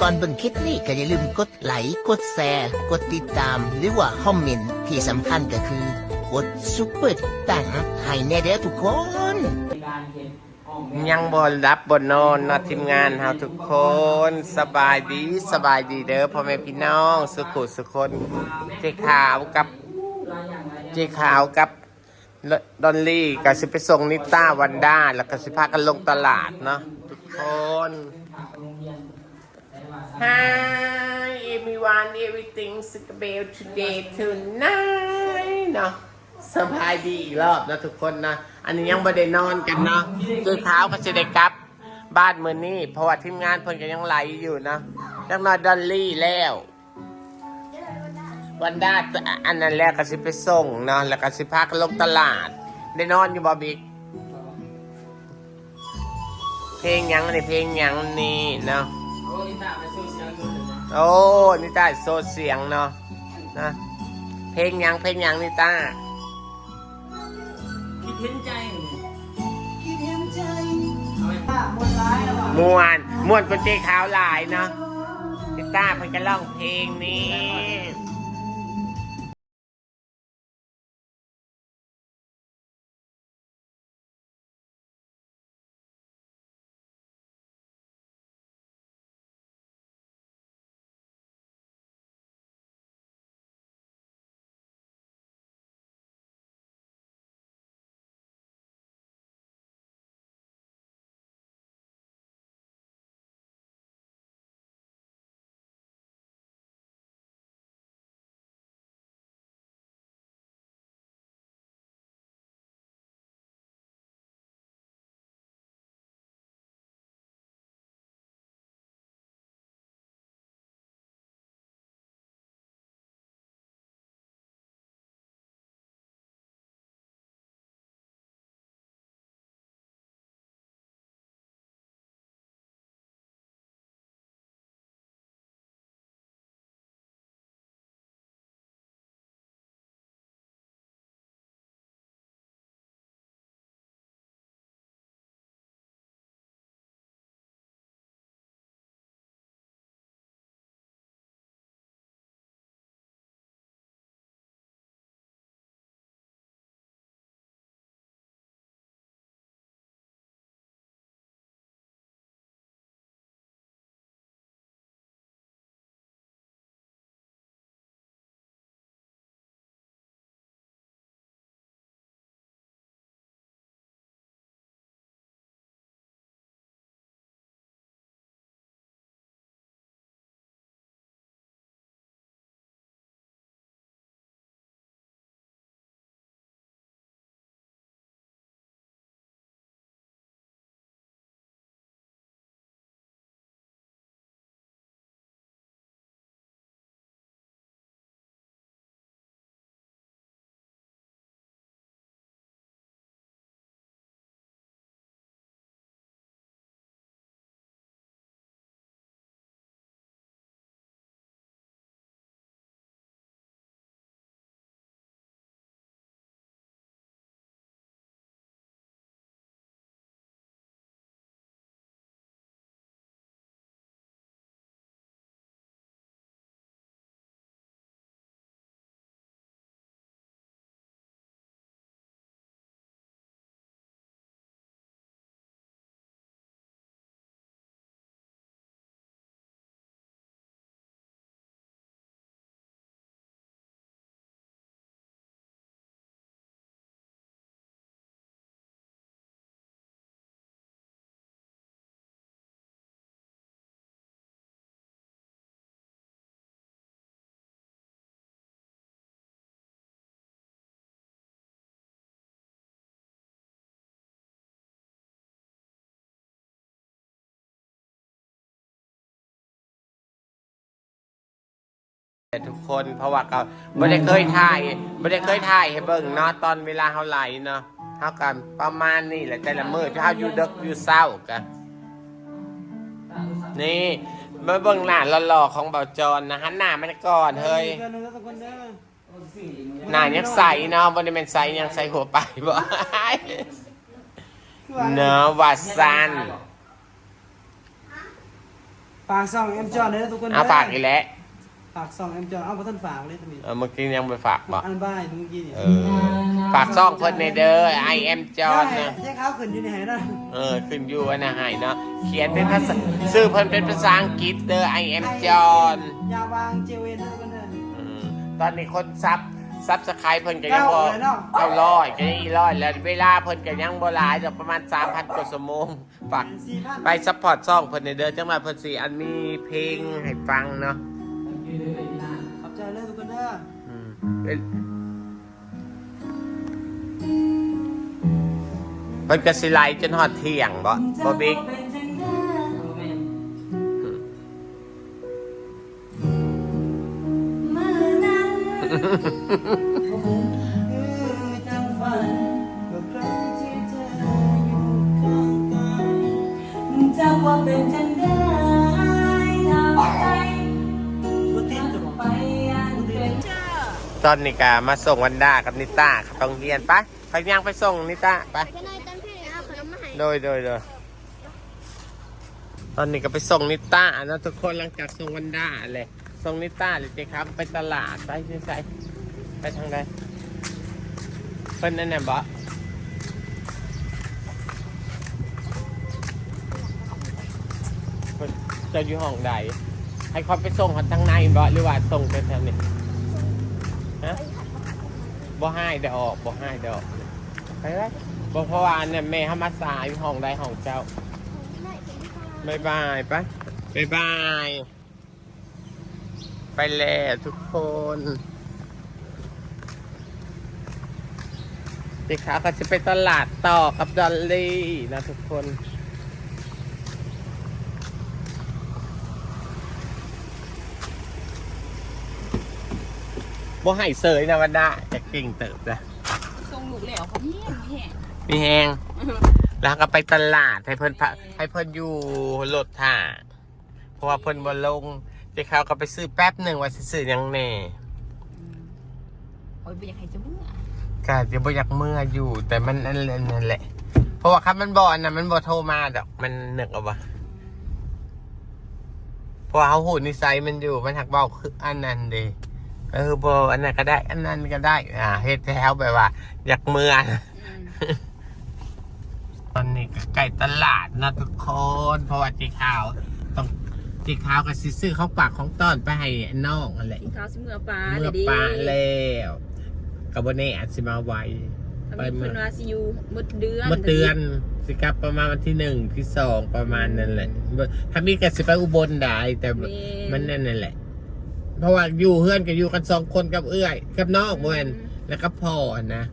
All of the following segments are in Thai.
ก่อนเบิ่งคลิปนี้ก็อย่าลืมกดไลค์กดแชร์กดติดตาม หรือว่าคอมเมนต์ที่สำคัญก็คือกดซุปเปอร์ตังให้แน่เด้อทุกคน ยังบนรับบนนอนเนะทีมงานเฮาทุกคนสบายดีสบายดีเด้อพ่อแม่พี่น้อง สุขุสุคนเจขาวกับเจขาวกับดอนลี่ก็สิไปส่งนิต้าวันด้าแล้วก็สิพากันลงตลาดเนาะทุกคน Hi everyone everything's about today tonight เนาะสบายดีอีกรอบนะทุกคนนะ อันนี้ยังไม่ได้นอนกันเนาะคือเท้าก็จะได้กลับ บ้านมือนี้เพราะว่าทีมงานเพิ่นก็ยังไหลอยู่นะจังนอนดอลลี่แล้ววันด้าอันนั้นแรกก็สิไปส่งเนาะแล้วก็สิพากันลงตลาด ได้นอนอยู่บอบิ๊กเพลงยังนี่เพลงยังนี่เนาะ โอ้นิต้าโซเสียงเนาะนะเพลงหยังเพลงหยังนิต้าคิดเห็นใจมวนมวนเป็นเจ๊ขาวหลายเนาะนิต้าเพิ่นจะร้องเพลงนี้ ทุกคนเพราะว่าเขาไม่ได้เคยถ่ายไม่ได้เคยถ่ายให้เบิ่งเนาะตอนเวลาเขาไหลเนาะเท่ากันประมาณนี้แหละแต่ละมือที่เขาอยู่ดึกอยู่เศร้ากันนี่มาเบิ่งหน้าหล่อๆของเบาจรนะฮันหน้ามันก่อนเฮ้ยหน้ายังใสเนาะบนนี้เป็นใสยังใสหัวไปบ่เนาะวัดซันฝากซองเอ็มจอนเลยนะทุกคนเอาฝากอีกแล้ว ฝากซองเอ็มจอนเอาพระท่านฝากเลยทำไมเออเมื่อกี้ยังไปฝากบอกอันบ้ายเมื่อกี้เนี่ยเออฝากซ่องเพิ่นในเด้อ I am John ได้นะใช่เขาขึ้นอยู่ในไหนนะเออขึ้นอยู่อันนะให้เนาะเขียนเป็นภาษาชื่อเพิ่นเป็นภาษาอังกฤษเด้อ I am John ยาวางเจเวนนะทุกคนเด้ออืมตอนนี้คนซับซับสไครเพิ่นก็ยังบ่เก้าเลยเนาะเก้าร้อยก็ยังอีร้อยแล้วเวลาเพิ่นก็ยังบ่หลายดอกประมาณ 3,000กว่าชั่วโมงฝาก สี่พันไปซัพพอร์ตซ่องเพิ่นในเด้อจังหวัดเพิ่นสิอันมีเพลงให้ฟังเนาะ ขอบใจเลยทุกคนเด้ออืมเอ้ยเพิ่นก็สิไลฟ์จนหอดเที่ยงบ่บ่บิ๊ก ตอนนี้ก็มาส่งวันด้ากับนิต้าเขาต้องเรียนไปไปยังไปส่งนิต้าไป ไปกันหน่อยตอนพี่เอาขนมมาให้โดยโดยโดยตอนนี้ก็ไปส่งนิต้านะทุกคนหลังจากส่งวันด้าเลยส่งนิต้าเลยเจ๊ครับ ไปตลาดไปที่ไสไปทางใดเพิ่นนั่นน่ะบ่เพิ่นจะอยู่ห้องใดให้เขาไปส่งเขาทางในบ่หรือว่าส่งไปทางนี้ ฮะบ่ให้ได้ออกบ่ให้ได้ออกไปไว้บ่เพราะว่าอันเนี่ยแม่เขามาสายอยู่ห้องใดห้องเจ้าบายบายไปบายบาย ไปแล้วทุกคนเด็กขาก็จะไปตลาดต่อกับดอลลี่นะทุกคน บ่ให้เสยนะวันด้าจะเก่งเติบนะทรงลูกแล้วเขาเฮี้ยนแห่งมีแหงแล้วก็ไปตลาดให้เพิ่นพะให้เพิ่นอยู่รถท่าเพราะว่าเพิ่นบ่ลงเจ๊ขาวก็ไปซื้อแป๊บหนึ่งว่าสิซื้อหยังแน่โอ้ยไม่อยากให้เจะเมื่อก็จะบ่อยากเมื่ออยู่ แต่มันอันนั่นแหละ เพราะว่าครับมันบ่อันน่ะมันบ่โทรมาดอกมันนึกเอาว่าเพราะว่าเขาหูนิสัยมันอยู่มันหักเบาคืออันนั้นเด้ เออบ่อันนั้นก็ได้ อันนั้นก็ได้ อ่าเฮ็ดแล้วแบบว่า อยากเมื่อตอนนี้ก็ใกล้ตลาดนะทุกคนเพราะว่าจีขาวต้องจีขาวกับซิซื้อข้าวปากของต้อนไปให้น้องอะไรกินข้าวสิเมื่อปลาเมื่อปลาแล้วกับวันนี้อาจจะมาไวไปเมื่อวาซิอยูหมดเดือนเมื่อเตือนสิครับประมาณวันที่หนึ่งที่สองประมาณนั้นแหละถ้ามีกสิไปอุบลได้แต่มันนั่นนั่นแหละ เพราะว่าอยู่เพื่อนก็อยู่กันสองคนกับเอื้อยกับน้องเมื่อนแล้วก็พ่อนะ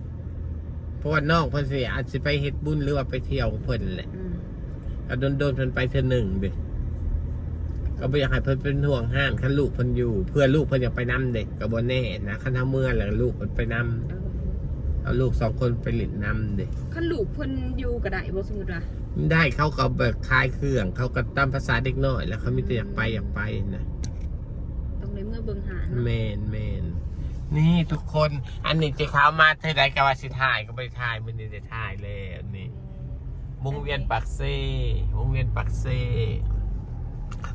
เพราะว่าน้องเพิ่นสิอาจจะไปเฮ็ดบุญหรือว่าไปเที่ยวของเพิ่นแหละอืมก็โดนโดนๆเพิ่นไปเธอหนึ่งเด็ก็ไม่อยากให้เพิ่นเป็นห่วงห้างคันลูกเพิ่นอยู่ เพื่อลูกเพิ่นอยากไปนำเด็กก็บ่แน่นะคันทำเมื่อแล้วลูกเพิ่นไปนำเออเอาลูกสองคนไปหลินนำเด็กขั้นลูกเพิ่นอยู่ก็ได้บ่สมมุติว่าได้เขาก็แบบคลายเครื่อง เขาก็ตามภาษาเด็กน้อย แล้วเขามีแต่อยากไปอยากไปนะต้องใน เมื่อเบิ่งหาเนาะเมนเมนนี่ทุกคนอันนี้จะเข้ามาเท่าไรก็ว่าสิถ่ายก็ไปถ่ายมันนี่จะถ่ายแล้วนี่วงเวียนปักเซ่วงเวียนปักเซ่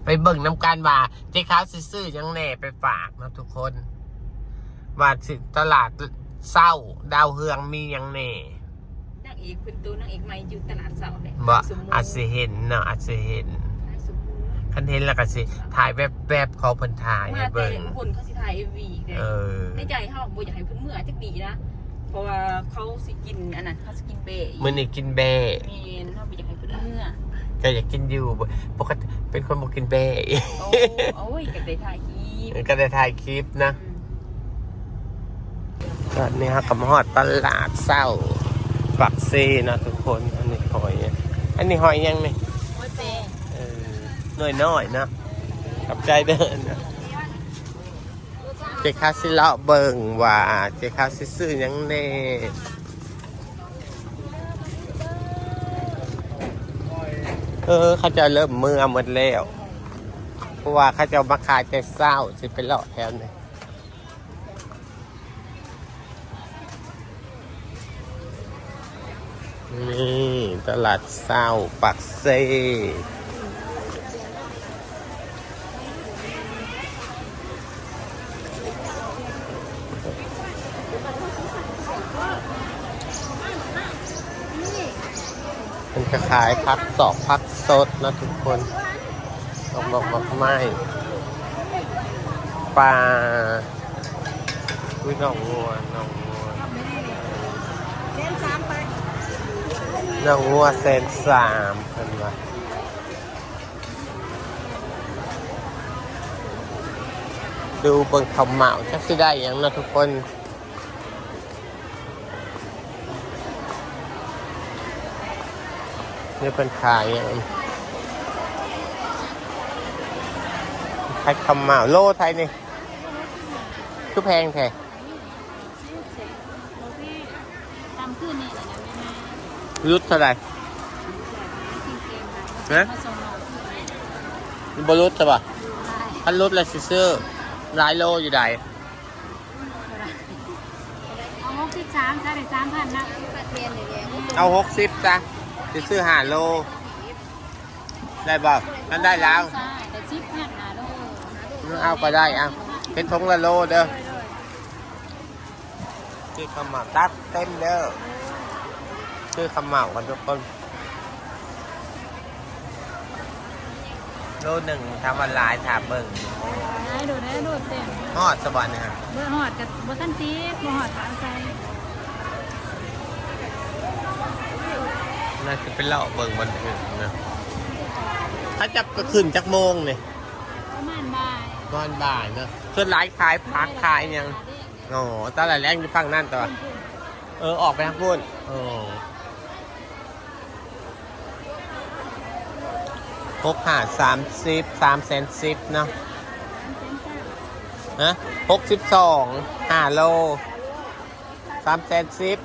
ไปเบิ่งน้ำกันว่าเจ๊ขาวสิซื้อหยังแหน่ไปฝากนะทุกคน ว่าสิตลาดเศร้า ดาวเฮืองมีหยังแหน่นางเอกเพิ่นตัวนางเอกใหม่อยู่ตลาดเสาเนี่ยบ่สมมุติอาจสิเห็นเนาะอาจสิเห็นขายสมมุติ คันเห็นแล้วก็สิถ่ายแวบๆเขาเพิ่นถ่ายมาให้แต่เบิ่งคนเขาสิถ่าย MV อีกเด้เออในใจเฮาบ่อยากให้เพิ่นเมื่อจักดีนะ เพราะว่าเขาสิกินอันนั้นเขาสิกินเบะอีกมื้อนี้กินเบ้เมนเฮาบ่อยากให้เพิ่นเมื่อก็อยากกินอยู่บ่ปกติเป็นคนบ่กินเบ้โอ้โอ้ยก็ได้ถ่ายคลิปก็ได้ถ่ายคลิปนะตอนนี้ครับกับฮอดตลาดเศร้าปักเซ่นะทุกคน อันนี้หอย อันนี้หอยยังนี่โอ้ยเปเออ หน่อยน้อยๆนะกับใจเดินนะเจ๊ข้าสิเลาะเบิงว่าเจ๊ข้าสิซื้อยังแน่เออเขาจะเริ่มมือหมดแล้วเพราะว่าเขาจะมาขายแต่เศร้าสิไปเลาะแถวนี้นี่ ตลาดเศร้าปักเซ จะขายพักสอบพักสดนะทุกคนต้องบอกบอกไม่ปลาอุ้ยน้องงัวน้องงัวเส้นสามน้องงัวเซนสามเห็นไหมดูเบิ่งขาเหมาจักสิได้หยังนะทุกคน นี่เป็นขายหยังขายคำเหมาโลไทยนี่คือแพงแท้ตามขึ้นนี่นะแม่รุดเท่าไหร่ซีเกมนะมาส่งน้องบรุษใช่ปะถ้ารุดแล้วสิซื้อหลายโลอยู่ใดเอาหกสิบสามใช่ไหมสามพันนะเรียนอย่างเงี้ยเอาหกสิบจ้ะ สิซื้อห้าโล ได้บ่มันได้แล้วใช่แต่ชิปพันนะลูกเอาก็ได้เอาเป็นทงละโลเด้อซื้อขาวเหมาตัดเต็มเด้อซื้อขาวเหมากันทุกคนโลหนึ่งทำวันลายถามเบิ่งได้ดูได้ดูเต็มฮอดสวรรค์นะฮะเบอร์หอดกับเบอร์ทันตีเบอร์หอดขางใส่ น่าจะเป็นเลาะเบิ่งวันอื่นนะถ้าจับก็ขึ้นจักโมงเนี่ยประมาณบ่ายตอนบ่ายเนอะส่วนหลายขายพักขายหยังอ๋อตอนแรกอยู่ฝั่งนั่นตัวเออออกไปทางพูนโอ้หกหาสามสิบสามแสนสิบเนาะฮะหกสิบสองห้าโลสามแสนสิบ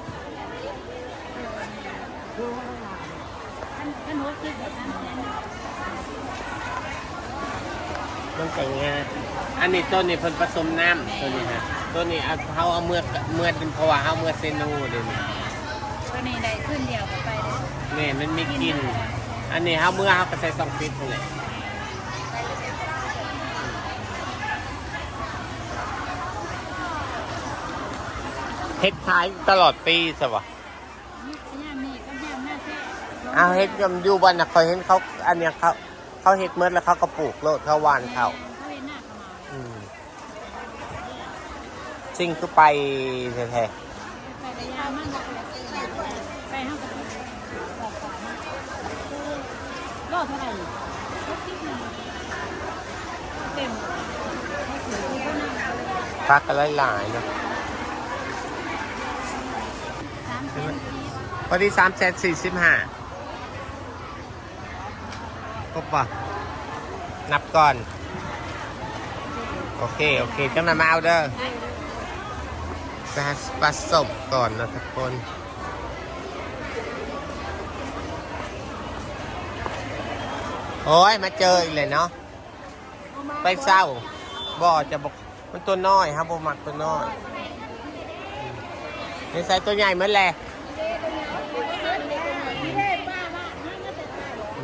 ท่านหกสิบแบบนั้น มันแต่งงานอันนี้ต้นนี้เพิ่นผสมน้ำตัวนี้ฮะตัวนี้เอาเขาเอาเมือกเมือกเป็นเพราะว่าเขาเมือกเซนูเดี๋ยวนี้ก็นี่ได้ขึ้นเดียวก็ไปเลยแม่มันมีกลินอันนี้เขาเมื่อเขาก็ใส่ซองฟิตนั่นแหละเฮ็ดขายตลอดปีสิวะย่ามนี่ก็ย่ามหน้าแท้เอาเฮ็ดกันอยู่บ้านนะคอยเห็นเขาอันเนี้ยเขา เขาเฮ็ดเมื่อแล้วเขาก็ปลูกโลดเขาหวานเขาเขาเห็นหน้าเขามาอืมสิ่งคือไปแท้ไปแต่ยามันบอกไปห้างกับออกขวามาโลดเท่าไหร่หกสิบหนึ่งเต็มๆพักกันหลายๆเนาะสามแสนสี่พอดีสามแสนสี่สิบห้า ครบป่ะนับก่อน โอเค โอเคจังนั้นมาเอาเด้อไปหาผสมก่อนนะทุกคนโอ้ยมาเจออีกเลยเนาะไปเศร้าบ่จะบอกมันตัวน้อยครับบ่มักตัวน้อยนี่ใส่ตัวใหญ่เหมือนแหละ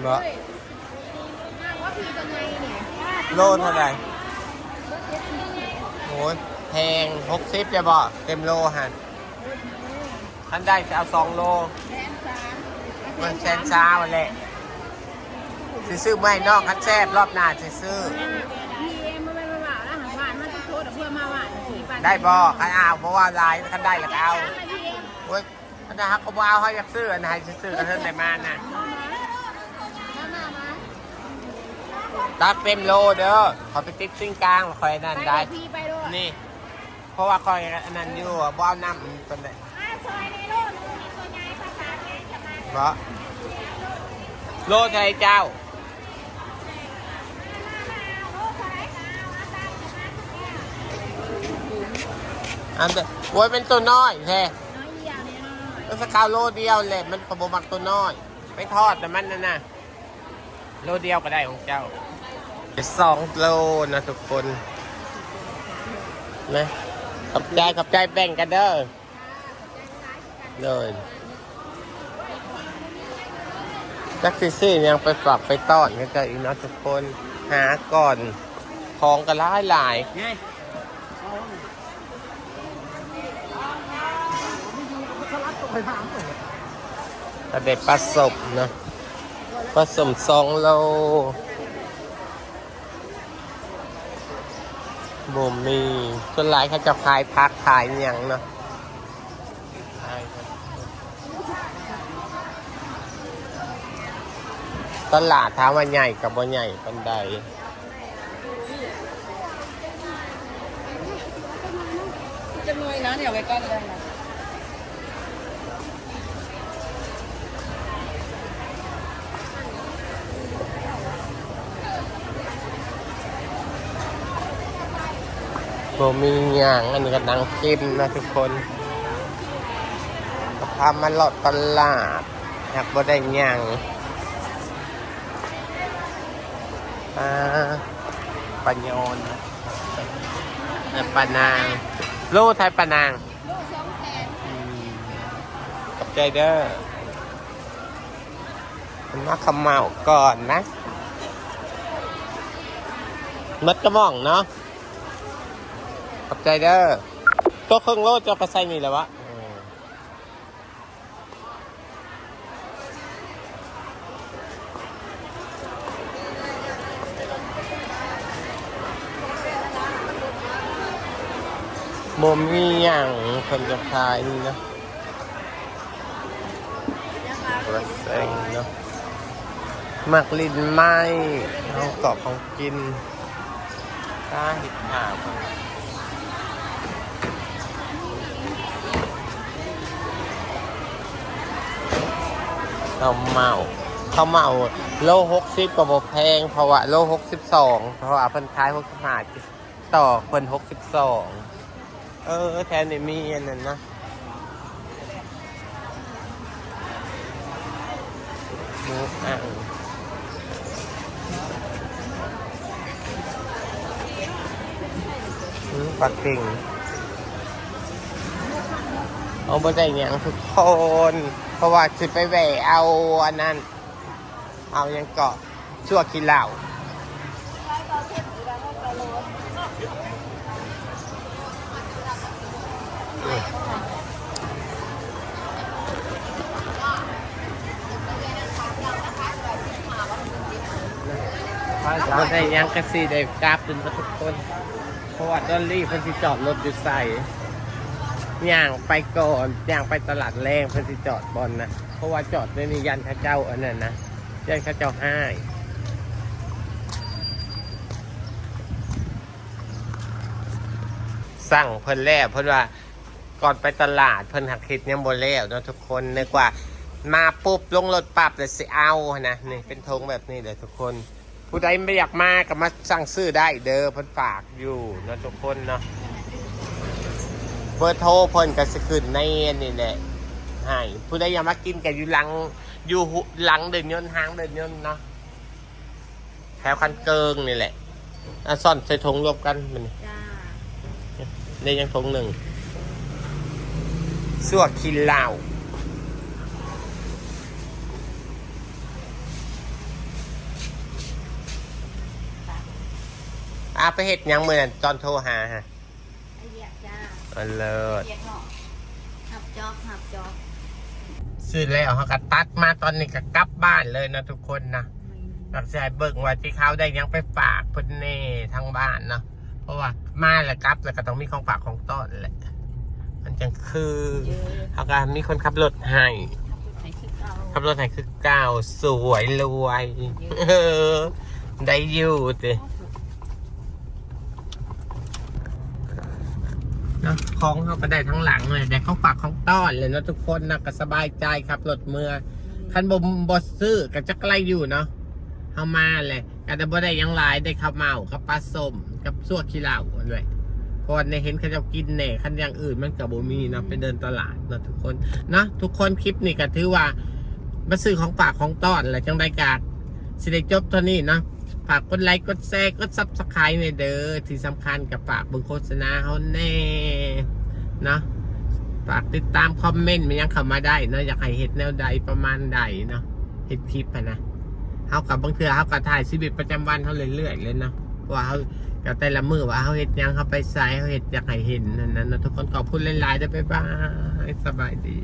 บ่ โลเท่าไหร่โอ้ยแพงหกสิบจะบ่เต็มโลหันท่านได้จะเอาสองโลมันแสนช้าวันแหละสิซื้อไม่นอกคันแซบรอบหน้าสิซื้อพี่เอ็มไม่ไม่ว่าแล้วหางหวานมันจะโทษเพื่อมาหวานขี่ปันได้บ่คันเอาเพราะว่าลายคันได้แล้วก็เอาโอ้ยคันได้ฮักก็บ่เอาเขาอยากซื้ออันไหนสิซื้อกันเท่าไหร่มาน่ะ ตักเต็มโลเด้อขอไปติ๊กซิ่งกลางคอยนั่นได้ พี่ไปด้วยนี่ เพราะว่าคอยอันนั้นอยู่อะบ่เอาน้ำเป็นไรอ่าซอยในโลกนึงมีตัวใหญ่ภาษาไงจะมาเพราะโลไทยเจ้าอันเดโอ้ยเป็นตัวน้อยแท้น้อยเดียวเนี่ยน้อยก็สกาวโลเดียวเลยมันประบมักตัวน้อย ไปทอดแต่มันนั่นนะ โลเดียวก็ได้ของเจ้าสองโลนะทุกคนนะขอบใจขอบใจแบ่งกันเด้อเลยจักซี่ซี่ยังไปฝากไปต้อนกันเจออีกเนาะทุกคนหาก่อนของกันหลายหลายแต่เด็ดปลาสบเนาะ ผสมสองโลบ่มีส่วนหลายเขาจะขายพักขายอย่างเนาะตลาดถาว่าใหญ่กับบ่ใหญ่ปันใดจะนวยนะเดี๋ยวไปก้อนเลยนะ บมีอย่างอันนี้ก็นังกินนะทุกคนพามาเลาะตลาดอยากบ่ได้หยังปลาปลาโยนะปลานางโลไทยปลานางลูกสองแสนขอบใจเด้อมันมาขมเมาก่อนนะมัดกระม่องเนาะ ใจเด้อตัวเครื่องโลดจะไปใส่นี่แหละวะโมมีอย่างคนจะขายนี่นะรัสเซงเนาะหมักลิ้นไม้เอาเกาะของกินก้าหิดหาค ข้าวเมาข้าวเมาโลหกสิบก็บ่แพง เพราะว่าโลหกสิบสองเพราะว่าเพิ่นขายหกสิบห้าต่อเพิ่นหกสิบสองเออแทนนี่มีอันนั้นนะหมูอ่างอืมปักกิ่งเอาบ่ได้หยังทุกคน เพราะว่าสิไปแหวเอาอันนั้น เอายังเกาะชั่วขี้เหล้าบ่ได้ยังกะสิได้กราบเป็นทุกคนเพราะว่าดอลลี่เพิ่นสิจอดรถอยู่ใส่ ย่างไปก่อนย่างไปตลาดแรงเพื่อที่จอดบอลนะเพราะว่าจอดในนี่ยันข้าเจ้าอันนั้นนะยันข้าเจ้าให้สั่งเพิ่นแล้วเพิ่นว่าก่อนไปตลาดเพิ่นหักคิดยังบ่แล้วเนาะทุกคนนึกว่ามาปุ๊บลงรถปรับเลยสิเอานะนี่เป็นธงแบบนี้เลยทุกคน ผู้ใดไม่อยากมาก็มาสั่งซื้อได้เด้อเพิ่นฝากอยู่เนาะทุกคนเนาะ เบอร์โทรเพิ่นก็สิขึ้นในอันนี่แหละให้ผู้ใดอยากมากินกันอยู่หลังอยู่หุหลังเดินยนต์ห้างเดินยนต์เนาะแถวคันเกิงนี่แหละอะซ่อนใส่ถุงรวมกันมันนี่จ้าได้ยังถุงหนึ่งสวกกินเหล้าอะไปเห็ดหยังมือนั่นตอนโทรหาฮะไอเดียจ้าเอาเลิศเรียกเนาะหับจอกหับจอกซื้อแล้วเขาก็ตัดมาตอนนี้ก็กลับบ้านเลยนะทุกคนนะหลักใจเบิ่งว่าที่เขาได้ยังไปฝากเพิ่นเน่ทั้งบ้านเนาะเพราะว่ามาแล้วกลับแล้วก็ต้องมีของฝากของต้อนแหละ มันจังคือเยอะเขาก็มีคนขับรถให้ไหนคือเก่าขับรถให้คือก้าวสวยรวยเออได้อยู่ติ นาะของเข้าก็ได้ทั้งหลังเลยแต่ของฝากของต้อนเลยเนาะทุกคนนะก็สบายใจครับรถเมื่อคันบมบอซื้อก็จะใกล้อยู่เนาะเข้ามาเลยก็จะบ่ได้ยังหลายได้ข้าวเมากับปลาส้มกับซั่วขี้เหล้าด้วยพราะว่าในเห็นเขาจะกินแหน่คันอย่างอื่นมันกับบมีเนาะไปเดินตลาดเนาะทุกคนเนาะทุกคนคลิปนี้ก็ถือว่ามาซื้อของฝากของต้อนแหละจังได้กาดสิได้จบเท่านี้เนาะ ฝากกดไลค์กดแชร์กดซับสไครต์ในเด้อที่สำคัญกับฝากบิ่งโฆษณาเขาแน่เนาะฝากติดตามคอมเมนต์มันยังเข้ามาได้เนาะอยากให้เห็ดแนวใดประมาณใดเนาะเห็ดคลิปอะนะเฮากับบางเทือเฮากับถ่ายชีวิตประจำวันเฮาเรื่อยๆเลยเนาะว่าเฮากับแต่ละมือว่าเฮาเห็ดยังเฮาไปใส่เฮาเห็ดอยากให้เห็นนั่นนะทุกคนขอบคุณหลายๆเด้อบ๊ายบายสบายดี